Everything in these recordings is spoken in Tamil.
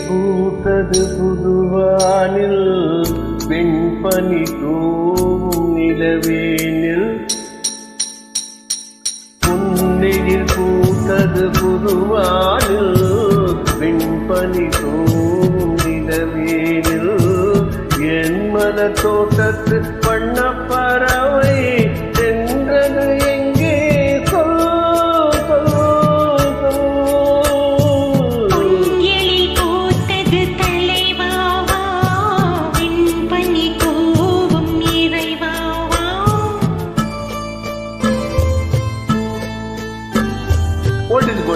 பூத்தது புதுவானில் வெண்பனி தூவும் நிலவேனில் புன்னெயில் பூத்தது புதுவானில் வெண்பனி தூவும் நிலவேனில் என் மன தோட்டத்து பண்ண பர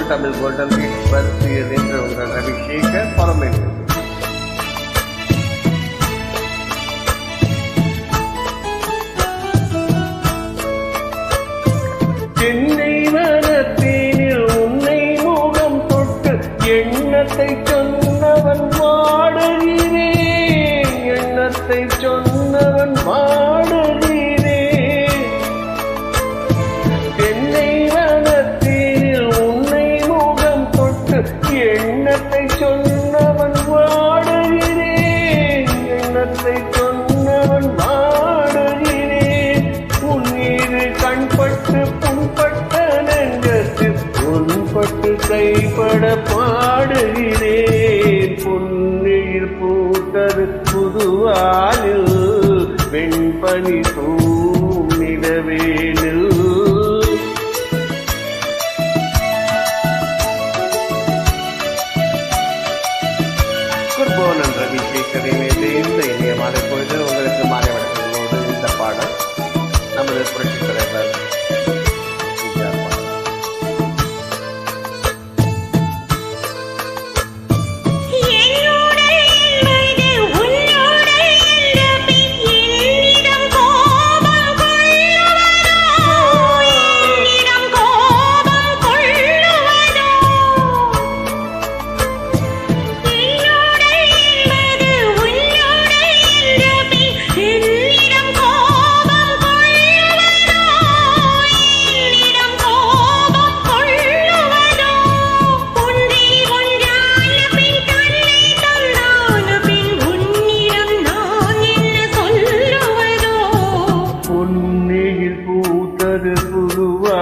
Tamil is Gold Tamil Golden உங்கள் ரவிசேகர் பரமேன் சென்னை நரத்தீனில் உன்னை முகம் தொட்டு எண்ணத்தை சொன்னவன் எண்ணத்தை சொன்னவன் வாடுகிறேன் உன் மீது கண்பட்டு புண்பட்ட நெஞ்சத்தில் உன்பட்டு கைப்பட பாடுகிறேன். புன்னில் பூத்தது புதுவானில் வெண்பனி தூம் நிலவேனில் குர்போனன் புதுவா